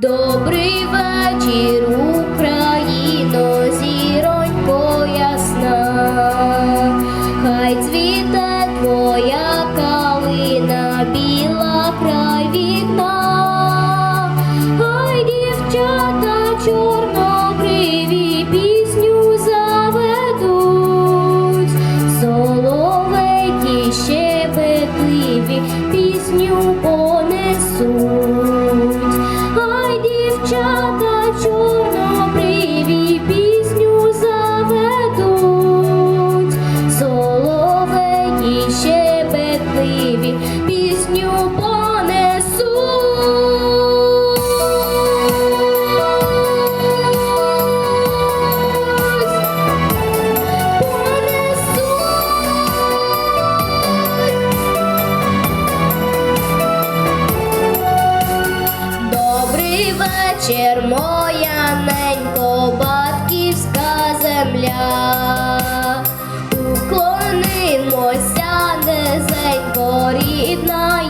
Добрий вечір, Україно, зіронько ясна, хай цвіте твоя калина, біла край вікна, хай дівчата чорнобриві пісню заведуть, соловейки щебетливі пісню понесуть. Вечір, моя ненько, батьківська земля. Уклонимося, низенько, рідна